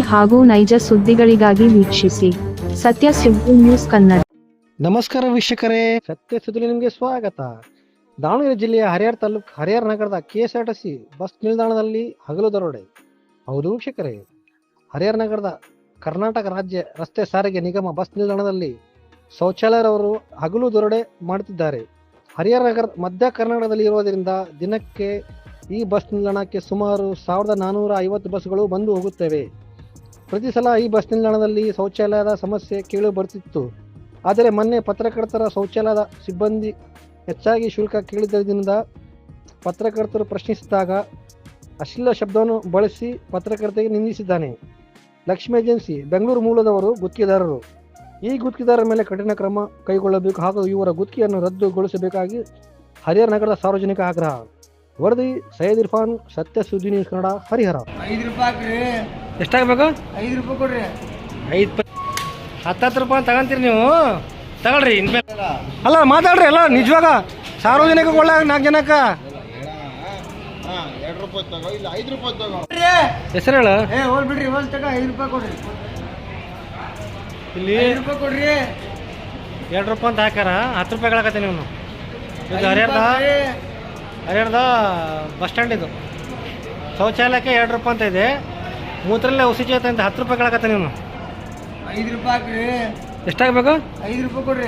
ಹಾಗೂ ನೈಜ ಸುದ್ದಿಗಳಿಗಾಗಿ ವೀಕ್ಷಿಸಿ. ಸತ್ಯ ಸುದ್ದಿ ನ್ಯೂಸ್ ಕನ್ನಡ. ನಮಸ್ಕಾರ ವೀಕ್ಷಕರೇ. ಸತ್ಯ ಸುದ್ದಿ ನಿಮಗೆ ಸ್ವಾಗತ. ದಾವಣಗೆರೆ ಜಿಲ್ಲೆಯ ಹರಿಹರ ತಾಲೂಕು, ಹರಿಹರ ನಗರದ ಕೆಎಸ್ಆರ್ಟಿಸಿ ಬಸ್ ನಿಲ್ದಾಣದಲ್ಲಿ ಹಗಲು ದರೋಡೆ. ಹೌದು ವೀಕ್ಷಕರೇ. ಹರಿಹರ ನಗರದ ಕರ್ನಾಟಕ ರಾಜ್ಯ ರಸ್ತೆ ಸಾರಿಗೆ ನಿಗಮ ಬಸ್ ನಿಲ್ದಾಣದಲ್ಲಿ ಶೌಚಾಲಯರವರು ಹಗಲು ದರೋಡೆ ಮಾಡುತ್ತಿದ್ದಾರೆ. ಹರಿಹರ ನಗರ ಮಧ್ಯ ಕರ್ನಾಟಕದಲ್ಲಿ ಇರುವುದರಿಂದ ದಿನಕ್ಕೆ ಈ ಬಸ್ ನಿಲ್ದಾಣಕ್ಕೆ ಸುಮಾರು ಸಾವಿರದ ನಾನ್ನೂರ ಐವತ್ತು ಬಸ್ಗಳು ಬಂದು ಹೋಗುತ್ತವೆ. ಪ್ರತಿ ಸಲ ಈ ಬಸ್ ನಿಲ್ದಾಣದಲ್ಲಿ ಶೌಚಾಲಯದ ಸಮಸ್ಯೆ ಕೇಳಿ ಬರ್ತಿತ್ತು ಆದರೆ ಮೊನ್ನೆ ಪತ್ರಕರ್ತರ ಶೌಚಾಲಯದ ಸಿಬ್ಬಂದಿ ಹೆಚ್ಚಾಗಿ ಶುಲ್ಕ ಕೇಳಿದ್ದರಿಂದ ಪತ್ರಕರ್ತರು ಪ್ರಶ್ನಿಸಿದಾಗ ಅಶ್ಲೀಲ ಶಬ್ದವನ್ನು ಬಳಸಿ ಪತ್ರಕರ್ತೆಗೆ ನಿಂದಿಸಿದ್ದಾನೆ. ಲಕ್ಷ್ಮಿ ಏಜೆನ್ಸಿ, ಬೆಂಗಳೂರು ಮೂಲದವರು ಗುತ್ತಿಗೆದಾರರು. ಈ ಗುತ್ತಿಗೆದಾರರ ಮೇಲೆ ಕಠಿಣ ಕ್ರಮ ಕೈಗೊಳ್ಳಬೇಕು ಹಾಗೂ ಇವರ ಗುತ್ತಿಗೆಯನ್ನು ರದ್ದುಗೊಳಿಸಬೇಕಾಗಿ ಹರಿಹರ ನಗರದ ಸಾರ್ವಜನಿಕ ಆಗ್ರಹ. ವರದಿ ಸೈಯದ್ ಇರ್ಫಾನ್ ಸತ್ಯ ಸುದ್ದಿ ನ್ಯೂಸ್ ಕನ್ನಡ ಹರಿಹರ. ಐದು ರೂಪಾಯಿ ಎಷ್ಟಾಗಬೇಕು? ಐದು ರೂಪಾಯಿ ಕೊಡ್ರಿ. ಐದು ಹತ್ತತ್ತು ರೂಪಾಯಿ ತಗೊಂತೀರಿ ನೀವು? ತಗೊಳ್ರಿ ಇನ್ಮೇಲೆ ಅಲ್ಲ ಮಾತಾಡ್ರಿ ಅಲ್ಲ ನಿಜವಾಗ. ಸಾರ್ವಜನಿಕ ಒಳ್ಳೆ ನಾಲ್ಕು ಜನಕ್ಕ. ಹೆಸರು ಹೇಳು. ಏ ಹೋಲ್ ಬಿಡ್ರಿ ಹೋಲ್ ತಗ ಐದು ರೂಪಾಯಿ ಕೊಡ್ರಿ. ಇಲ್ಲಿ ಐದು ರೂಪಾಯಿ ಕೊಡ್ರಿ. ಎರಡು ರೂಪಾಯಿ ಅಂತ ಹಾಕ್ಯಾರ ಹತ್ತು ರೂಪಾಯಿ ಕೇಳಕತ್ತೀನಿ ನೀವು ಇದು ಹರಿಹರದ ಹರಿಹರದ ಬಸ್ ಸ್ಟ್ಯಾಂಡ್ ಇದು. ಶೌಚಾಲಯಕ್ಕೆ ಎರಡು ರೂಪಾಯಿ ಅಂತ ಇದೆ. ಮೂತ್ರಲ್ಲೇ ಉಸಿಚ ಅಂತ ಹತ್ತು ರೂಪಾಯಿ ಕೇಳಕತ್ತ ನೀನು. ಐದು ರೂಪಾಯಿ ಹಾಕ್ರಿ. ಎಷ್ಟಾಗಬೇಕು? ಐದು ರೂಪಾಯಿ ಕೊಡ್ರಿ.